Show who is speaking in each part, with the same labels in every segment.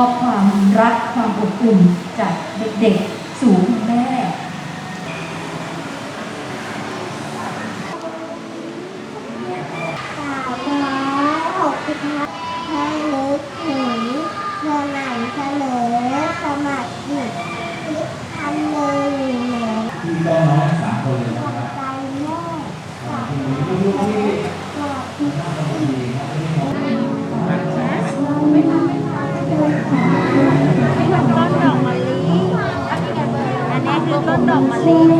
Speaker 1: อบความรักความอบอุ่นจากเด็กๆ สู่คุณแม่
Speaker 2: สามร้อยหกสิบห้าแค่นึกถึงเมื่อไหร่เสนอสมัครหยุดคิดทำเลยเหมือน
Speaker 3: พี่ก็น้องสามคนเลย
Speaker 2: หั
Speaker 3: นะ
Speaker 2: ว
Speaker 3: ครับ
Speaker 2: ใจแม่จาก
Speaker 3: ทีนี้ลูกๆที่
Speaker 2: จากที่
Speaker 3: น่าจะดีครับไม่ได้มอง
Speaker 4: ต้นดอกมะลิ อันนี้คือ ต้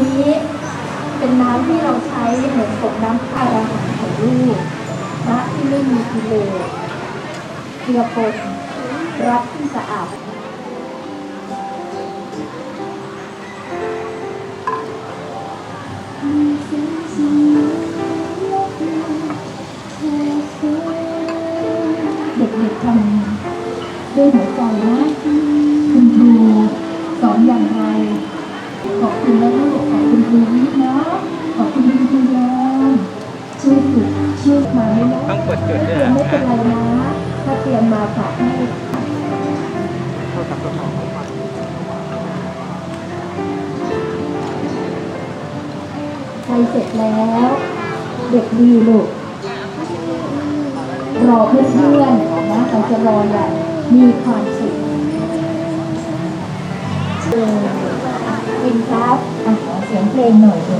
Speaker 4: นี้เป็
Speaker 1: นน้ำที่เราใช้เหมือนกับน้ำอาหารของลูกนะที่ไม่มีกิเลสเกลือปนรักที่สะอาดเด็กๆทำด้วยหัว เสร็จแล้ว เด็กดีลูก รอเพื่อนๆนะเราจะรออย่างมีความสุขเออวินครับอะขอเสียงเพลงหน่อยดู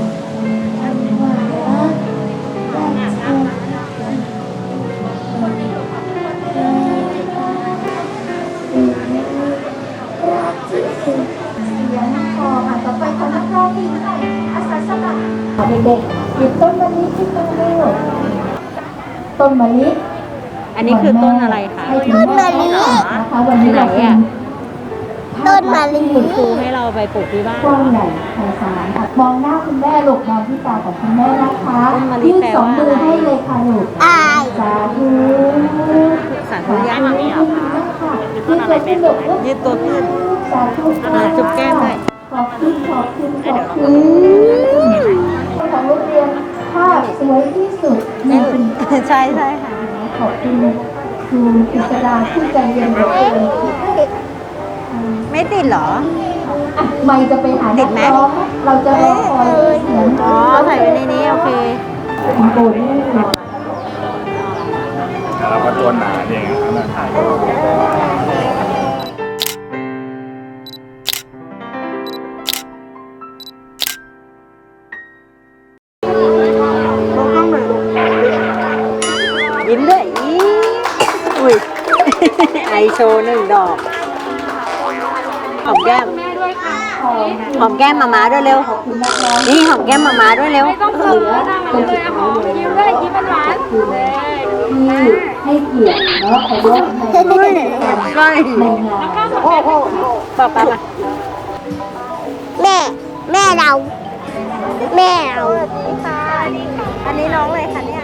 Speaker 1: เอาเด็กๆหยิบต้นมะลิขึ้นมาเร็วต้นมะลิ
Speaker 4: อันนี้คือต้นอะไรคะ
Speaker 1: ให้ถึงแม่นะคะวันนี้เราเป็น
Speaker 2: ต้นมะลิ
Speaker 4: คุณครูให้เราไปปลูกที่บ้าน
Speaker 1: กว้างใหญ่ไพศาลค่ะมองหน้าคุณแม่ลูกมองที่ตาของคุณแม่นะคะ
Speaker 4: ต้นมะลิ
Speaker 1: ยื่น
Speaker 4: แปล
Speaker 1: สอง
Speaker 4: ว่า
Speaker 1: มือให้เลยค่ะลูก
Speaker 2: อาย
Speaker 1: สาธุ
Speaker 4: สาธุย้ายมามีเหรอคะ
Speaker 1: ยื่นตัวขึ้นลูก
Speaker 4: ยืดตัวขึ้น
Speaker 1: สาธุ
Speaker 4: อ่าจุ๊บแก้มด้วย
Speaker 1: ขอบคุณขอบคุณขอบคุณของโรงเรียนภาพสวยที่สุดนี่เป็น
Speaker 4: ใช่ใช่ค่ะ
Speaker 1: ขอบคุณครูอิสราที่ใจเย็นเหลือเกิน
Speaker 4: ไม่ติดเหรอ
Speaker 1: อะไม่จะไปหา
Speaker 4: ติดไหม
Speaker 1: นักร้องเราจะรอคอยเสียง
Speaker 4: อ๋อใส่ไว้ในนี้โอเค
Speaker 1: คุณโบนี่
Speaker 3: เราก็ตัวหนาเองนะถ่
Speaker 5: ไอโชว์หนึ่งดอกหอมแก้ม
Speaker 4: แม่ด้วยค่ะ
Speaker 5: หอมแก้มมามาด้วยเร็ว นี่หอมแก้มมามาด้วยเร็ว
Speaker 4: ไม่ต้องเขินนะมาเลยอะหอมยิ้มด้วยยิ้มหวานๆเลย
Speaker 1: ที่ให้เกียรติเนาะเคารพในในงาน
Speaker 5: โอ้โหป้าป้ามา
Speaker 2: แม่ แม่เรา แม่เรา
Speaker 5: อันนี้น้องเลยค่ะเนี่ย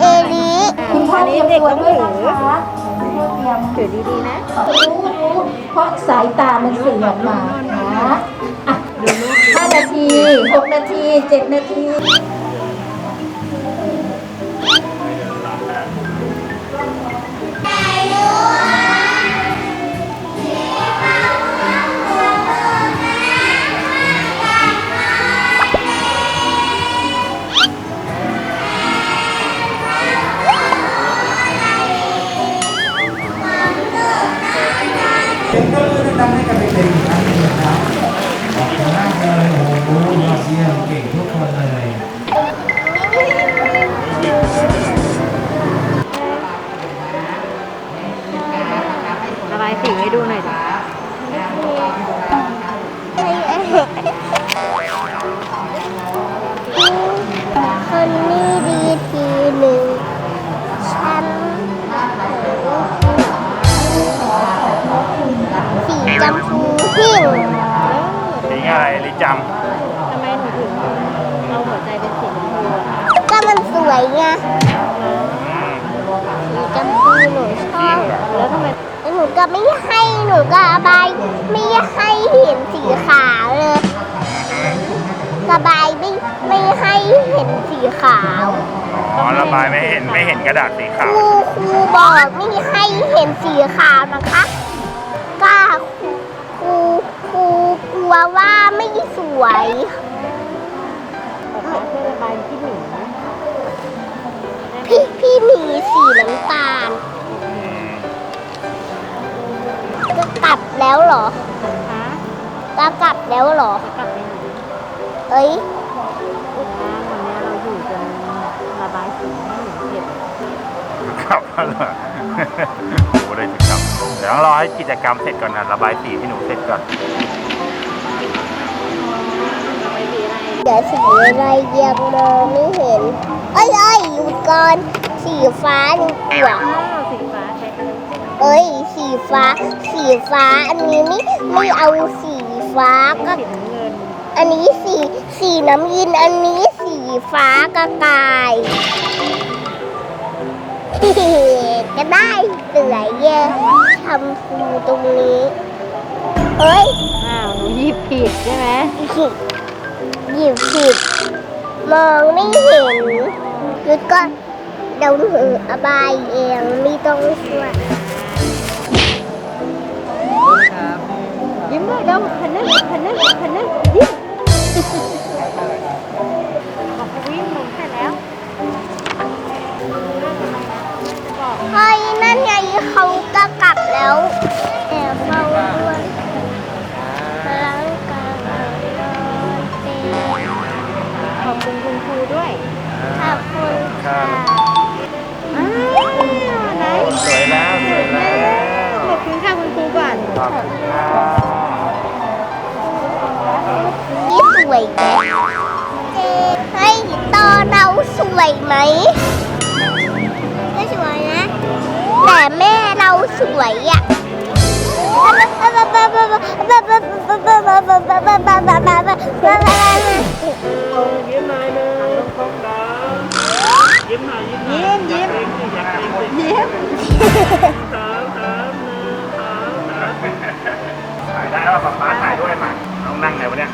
Speaker 2: เอลิ
Speaker 1: คุณพ่อเตรียมตัวด้วยนะคะคุณพ่อเตรียม
Speaker 5: ถือดีๆนะ
Speaker 1: รู้รู้เพราะสายตามันเสื่อออกมานะอะห้านาทีหกนาทีเจ็ดนาที
Speaker 2: จำพูหิ่ง
Speaker 3: สีอะไรลิจ
Speaker 5: ทำไมหนูถึงเอาหัวใจเป็นสีชมพูอะ
Speaker 2: ก็มันสวยไงำสีจำพูหนูชอบ
Speaker 5: แล้วทำไม
Speaker 2: แล้วหนูก็ไม่ให้หนูก็ระบายไม่ให้เห็นสีขาวเลยระบายไม่ไม่ให้เห็นสีขาว
Speaker 3: อ๋อระบายไม่เห็นไม่เห็นกระดาษสี
Speaker 2: ค
Speaker 3: ขาว
Speaker 2: รูครูบอกไม่ให้เห็นสีขาวนะคะ วว่าไม่สวย
Speaker 5: ป๊าช่วยระบายที่หนูนะ
Speaker 2: พี่พี่หมีสีน้ำตาลจะกลับแล้วเหรอ
Speaker 5: คะ
Speaker 2: จะกลับแล้วเหรอ
Speaker 5: จะกลับไปไหน
Speaker 2: เอ้ย
Speaker 5: วันนี้เราอยู่จนระบายสีให้หนูเสร็จ
Speaker 3: ครับเหรอโอ้โหได้จุดครับเดี๋ยวต้องรอให้กิจกรรมเสร็จก่อนนะระบายสีให้หนูเสร็จก่อน
Speaker 2: ดี๋ยวสีอะไรยังมองไม่เห็น เอ้ยเอ้ยหยุดก่อนสีฟ้านี่กว่า
Speaker 5: อ้าวสีฟ้าใช้กันเลย
Speaker 2: เอ้ย สีฟ้า สีฟ้า อันนี้ไม่ไม่เอาสีฟ้าก็
Speaker 5: สีน้ำเงิน
Speaker 2: อันนี้สีสีน้ำยิน อันนี้สีฟ้ากระต่ายก็ได้เสือแย่ทำพูตรงนี้ เอ้ย
Speaker 5: อ้าวหนูหยิบผิดใช่ไหม
Speaker 2: ผิด หยิบผิดมองไม่เห็นหยุดก่อนเดี๋ยวหนูอบายเองไม่ต้องช่วย
Speaker 5: ยิ้มด้วยเดี๋ยวพันนึงพันนึงพันนึงยิ้มบอกเขาวิ่งลงแค่แล้ว
Speaker 2: เฮ้ยนั่นไงเขาก็กลับแล้ว
Speaker 5: ขอบคุณค่ะอ้าวไหน
Speaker 3: สวยแล้วสวยแล้ว
Speaker 5: ขอบคุณค่ะคุณครูก่อน
Speaker 3: ขอบคุณครับ
Speaker 2: นี่สวยไหมเจ๊ให้ตอนเราสวยไหมไม่สวยนะ แต่แม่เราสวยอะ
Speaker 5: ยิ้มยิ้ มยิ้มยิ้ม
Speaker 3: ถ่ายได้แล้วป๊าป๊าถ่ายด้วยมาน้องนั่งไหนวะเนี่ย